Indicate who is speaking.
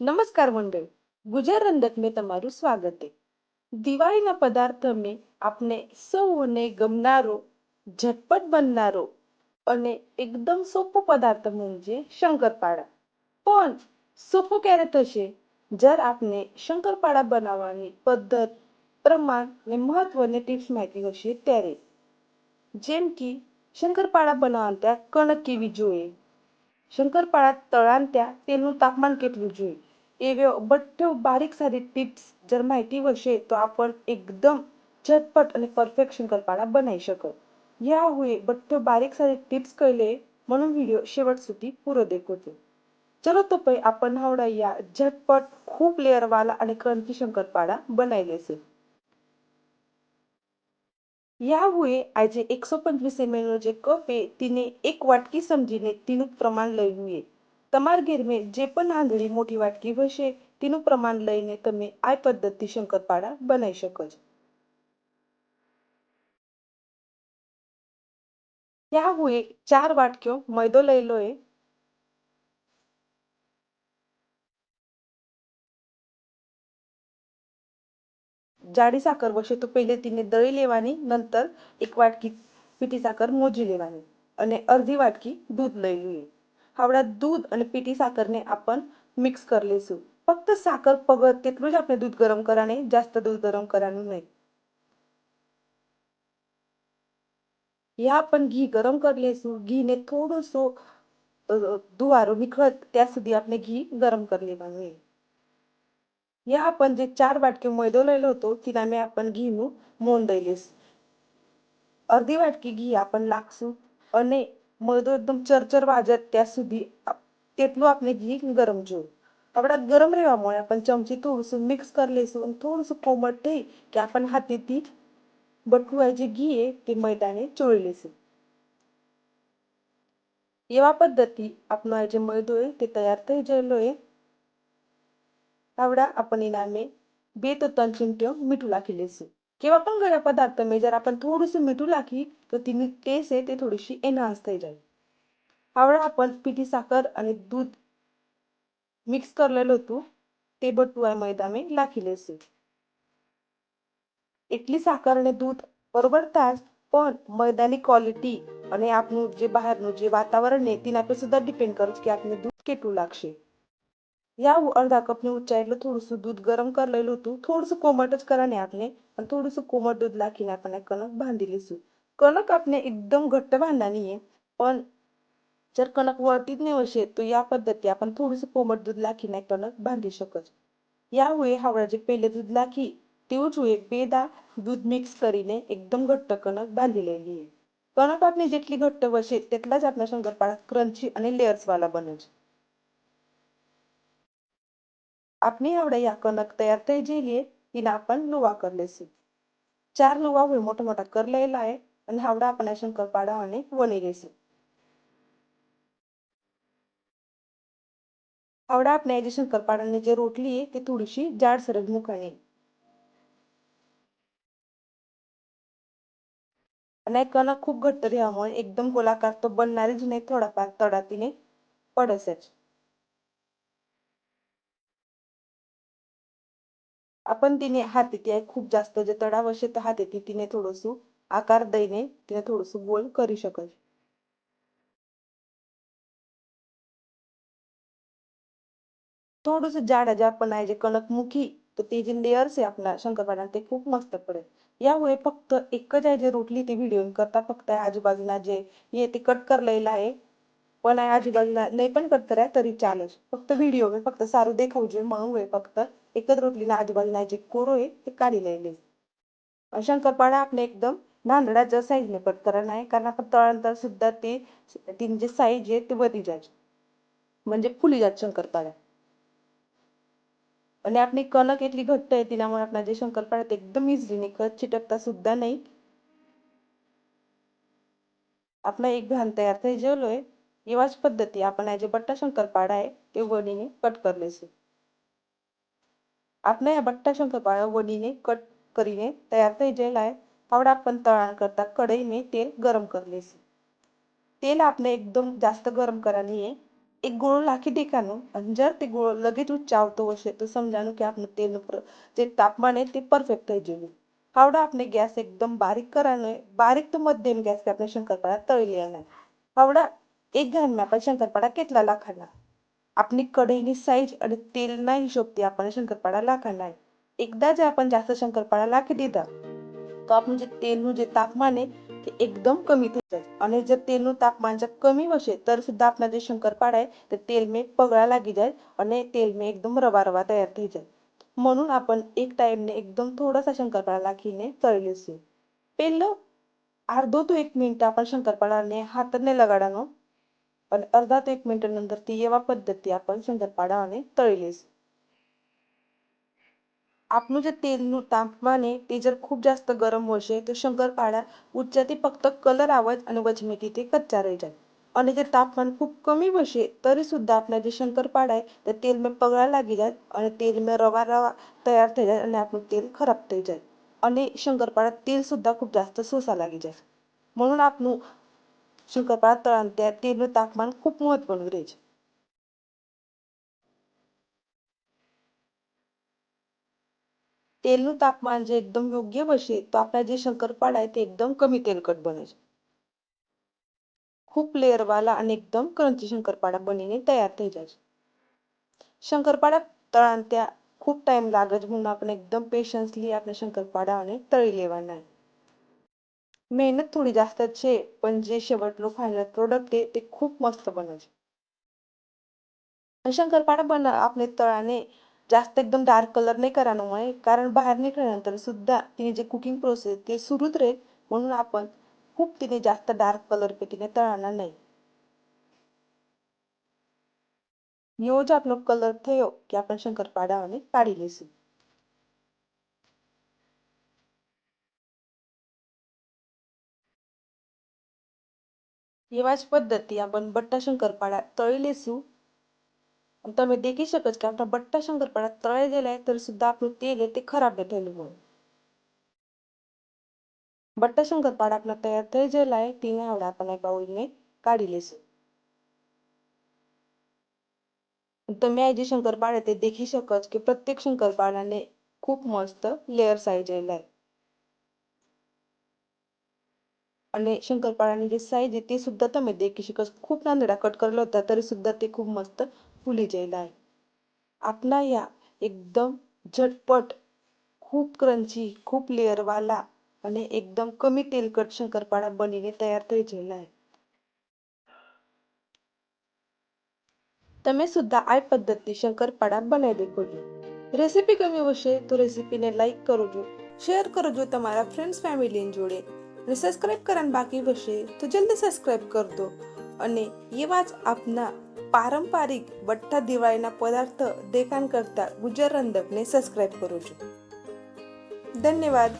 Speaker 1: નમસ્કાર મંડળ ગુજરાત રંધક મેં તમારું સ્વાગત છે દિવાળીના પદાર્થ મેં આપને સૌને ગમનારો ઝટપટ બનનારો અને એકદમ સોપો પદાર્થ म्हणजे શંકરપાળા પણ સોપો ક્યારે થશે જ્યારે આપને શંકરપાળા બનાવવાની પદ્ધત પ્રમાણ અને મહત્વની ટિપ્સ માહિતી હશે ત્યારે જેમ કે શંકરપાળા બનાવવા ત્યાં કણક કેવી જોઈએ શંકરપાળા તળાન ત્યાં તેનું તાપમાન કેટલું જોઈએ એવી બઠ્ઠો बारीक सारी टिप्स जर माहिती हशे तो आपण एकदम झटपट आणि परफेक्ट शंकरपाळा बनावी शकत यामुळे बठ्ठो बारीक सारी टिप्स कळले म्हणून व्हिडिओ शेवट सुधी पुरो देखोते चलो तो पै आपण हावडा या झटपट खूप लेअर वाला आणि क्रंची शंकरपाळा बनायले છે યાવુએ આજે એકસો પંચવીસ એમએલનો જે કપ એ તેને એક વાટકી સમજીને તેનું પ્રમાણ લેવું એ તમારા ઘેરમે જે પણ આંધળી મોટી વાટકી હશે, તેનું પ્રમાણ લઈને તમે આ પદ્ધતિ શંકરપાળા બનાવી શકો છો. ત્યાં હું ચાર વાટકીઓ મૈદો લઈલો એ. જાડી સાકર વશે તો પહેલે તેને દળી લેવાની, નંતર એક વાટકી પીટી સાકર મોજી લેવાની અને અડધી વાટકી દૂધ લઈ લઈએ આવડા દૂધ અને પીટી સાકરને आपण મિક્સ કરી લઈશું ફક્ત સાકર પગત તેટલું જ આપણે દૂધ ગરમ કરવાને જાસ્ત દૂધ ગરમ કરવાનું નહીં या आपण घी गरम કરી લઈશું ઘીને થોડુંસો ધુવારો નીકળત ત્યાં સુધી આપણે ઘી ગરમ કરી લેવાનું છે या आपण જે ચાર વાટકી मैदो લેલો હતો તેનામાં आपण ઘીનું મોણ દઈ લઈશું અડધી વાટકી ઘી आपण લાખશું અને मग एकदम चरचर वाजत त्या सुधी तेथलो आपले घी गरम जेव आपल्यात गरम रेवामुळे आपण चमची थोडस मिक्स करले सोडून थोडस कोमट ठे की आपण हाती ती बटुआची घी आहे ती मैदाने चोळले एवा पद्धती आपण जे मैदो आहे ते तयार तर जेलो आहे. तेवढा आपण इनामे बेत तनचिन ठेव मिठूला केले सू किंवा पण पदार्थामध्ये जर आपण थोडंसं मीठ टाकली तर तिने टेस्ट आहे ते थोडीशी एनहान्स થઈ જાય. હવે आपण पिठी साखर અને दूध મિક્સ કરેલું હતું. તે બધું આ મેદામાં નાખી લેશું. એટલી સાકર અને દૂધ બરોબર થાય પણ મેદાની ક્વોલિટી અને આપણું જે બહારનું જે વાતાવરણ ને તેના પર સુद्धा ડિપેન્ડ કરે છે કે આપણે દૂધ કેટલું લાગશે. યા હું અડધા કપની ઊંચાઈ એટલે થોડુંસું દૂધ ગરમ કરી લેલું હતું. થોડુંસું કોમટ જ કરાને આપણે आणि थोडंसं कोमट दूध लाखीने आपण कणक बांधी लिसू कणक आपने एकदम घट्ट बांधला नाहीये पण जर कणक वळतीच नाही वशे तो या पद्धती आपण थोडंसं कोमट दूध लाखीने कणक बांधी शकत यामुळे हावडा जे पहिले दूध लाखી તેવું જોઈએ બેદા દૂધ મિક્સ કરીને એકદમ ઘટ્ટ કણક બાંધી લેવી કણક આપની જેટલી ઘટ્ટ વશે તેટલા જ આપણા શંકરપાળા ક્રન્ચી અને લેયર્સ વાળા બને છે આપની આવડે या कणक तयार થઈ જઈએ हिला आपण नुवा करलेसी ચાર નુવા હોય મોટા મોટા કરી લેલા એ અને હાવડા આપણે શંકર પાડાવાની વણી લેશું હાવડા આપણે જે શંકર પાડાની જે રોટલી તે થોડીશી જાડસર જ મૂકાણી અને કણક ખૂબ ઘટ્ટ રહ્યા હોય, એકદમ ગોલાકાર તો બનનારી જ નહીં થોડા પાક તળાતીને પડશે જ. आपण तिने हाती ती खूप जास्त जे तडावश्यक हाते ती तिने थोडस आकार दैने तिने थोडस गोल करू शकत थोडस जाडा जे आपण आहे जे कणकमुखी तर ते जे लेयर्स आहे आपल्या शंकरपाड्याला ते खूप मस्त पडेल. यामुळे फक्त एकच आहे जे रोटली ते व्हिडिओ करता फक्त आजूबाजूला जे हे ते कट करलेलं आहे पण आहे आजूबाजूला नाही पण करत तरी चालेल. फक्त व्हिडिओ फक्त सारू देखावजे म्हणून फक्त. एकत्र रोपलीला आजूबाजूला जे कोरो आहे ते काढी लायले शंकरपाळा आपल्या एकदम नांदडाच्या साईजने कट करायला आहे कारण आपण तळानंतर सुद्धा ते तीन जे साईज आहे ते वधी जायची. म्हणजे फुली जात शंकरपाळ्या आणि आपली कणक इथली घट्ट आहे तिलामुळे आपला जे शंकरपाळ्यात एकदम इझिली खत चिटकता सुद्धा नाही. आपला एक घाण तयार थंय जेवलो आहे एवाच पद्धती आपण जे बट्टा शंकरपाडा आहे ते वडीने कट करलेसे આપને બટ્ટા પાયો વડીને કટ કરીને તૈયાર થઈ ગયેલા પાવડા आपण તળાણ કરતાં કઢાઈને તેલ ગરમ કરી લેશું તેલ આપને એકદમ જાસ્ત ગરમ કરવાની એક ગોળો નાખી દેખાનું અને જર તે ગોળો લગે તો ચાવતો હશે તો સમજાનું કે આપનું તેલ તેલનું જે તાપમાન હે તે પરફેક્ટ થઈ જવું ફાવડા આપને ગેસ એકદમ બારીક કરવાનો બારીક તો મધ્યમ ગેસ પે આપણે શંકરપાળા તળી લેવાના ફાવડા એક ઘાનમાં આપણે શંકરપાળા કેટલા લખાના આપની કઢાઈની સાઈઝ અને તેલના હિસાબથી આપણને શંકરપાળા લાખાના એકદા જ आपण जास्त શંકરપાળા લાખી દીધા તો આપણું જે તેલનું જે તાપમાન એ તે એકદમ કમી થઈ જાય અને જે તેલનું તાપમાન જબ કમી હશે तर सुद्धा આપના જે શંકરપાળા आहे તે તેલમાં પગળા લાગી જાય અને તેલમાં એકદમ રવા રવા તૈયાર થઈ જાય म्हणून आपण एक टाईमने एकदम थोडासा शंकरपाळा लाखीને તળી લઈશું પહેલો અડધો તો એક મિનિટ આપણે શંકરપાળાને હાથને લગાડવાનો અને અડધાથી એક મિનિટની અંદરથી એવા પદ્ધતિ આપણે સુંદરપાડા અને તળી લઈશું. આપનું જે તેલનું તાપમાન એ તે જર ખૂબ जास्त गरम હશે તો શંકરપાળા ઉચ્ચથી ફક્ત કલર આવત અને વચમેથી તે કચ્ચા રહી જાય. અને જે તાપમાન ખૂબ કમી હશે, તરી સુદ્धा આપના જે શંકરપાળા તે તેલમાં પગળા લાગી જાય અને તેલમાં રવા રવા તૈયાર થઈ જાય અને આપણું તેલ ખરાબ થઈ જાય. અને શંકરપાળા તેલ સુદ્धा ખૂબ जास्त સોસા લાગી જાય. म्हणून आपण શંકર પાતળ અને તેલનું તાપમાન ખૂબ મહત્વનું રહે છે. તેલનું તાપમાન જે એકદમ યોગ્ય હશે તો આપણા જે શંકરપાળા તે એકદમ કમી તેલકટ બને છે. ખૂબ લેયરવાળા અને એકદમ ક્રંચી શંકરપાળા બનીને તૈયાર થઈ જાય છે. શંકરપાળા તળાન ત્યાં ખૂબ ટાઈમ લાગે છે. પણ આપણે એકદમ પેશન્સલી આપણે શંકરપાળા અને તળી લેવાના मेहनत થોડી જાસ્ત છે પણ જે शेवटનું ફાઇનલ પ્રોડક્ટ છે તે खूप मस्त बनेल शंकरपाळा पण आपले तळाने जास्त एकदम डार्क कलर नाही करा नये कारण बाहेर निघाल्यानंतर सुद्धा तिने जे कुकिंग प्रोसेस ते सुरूच राहील म्हणून आपण खूप तिने जास्त डार्क कलर पे तिने तळाना नाही એવો જ આપણો કલર થયો કે આપણે શંકરપાડાને કાઢી લઈશું हिवाच पद्धती आपण बट्टा शंकरपाडा तळी लेसू तुम्ही देखी शकत की आपला बट्टा शंकरपाडा तळे गेलाय तरी सुद्धा आपलं तेल आहे ते खराब आहे तेल म्हणून. बट्टा शंकरपाडा आपला तयार तळे जेलाय ती नाही आवडा आपण एका ओळीने काढी लेसू तुम्ही आई जे शंकरपाडा ते देखी शकत की प्रत्येक शंकरपाड्याने खूप मस्त लेअर साईज आहे. आणि शंकरपाळ्याने जे साईज आहे ते सुद्धा तुम्ही देखी शिकस खूप नांदडा कट केला होता तरीसुद्धा ते खूप मस्त फुली जायला आहे आपला या एकदम झटपट खूप क्रंची खूप लेअरवाला અને એકદમ કમી તેલકટ શંકરપાળા બનીને તૈયાર થઈ ગયેલા તમે સુદ્ધા આ પદ્ધતિ શંકરપાળા બનાવી દેખોજો રેસીપી ગમી હશે તો રેસીપીને લાઈક કરજો શેર કરજો તમારા ફ્રેન્ડ્સ ફેમિલી જોડે. અને સબસ્ક્રાઇબ કરવાનું બાકી હશે તો જલ્દી સબસ્ક્રાઇબ કર દો અને એવા જ આપના પારંપરિક બઠ્ઠા દિવાળીના પદાર્થ દેખાણ કરતા ગુજર રંધકને સબસ્ક્રાઇબ કરો છો ધન્યવાદ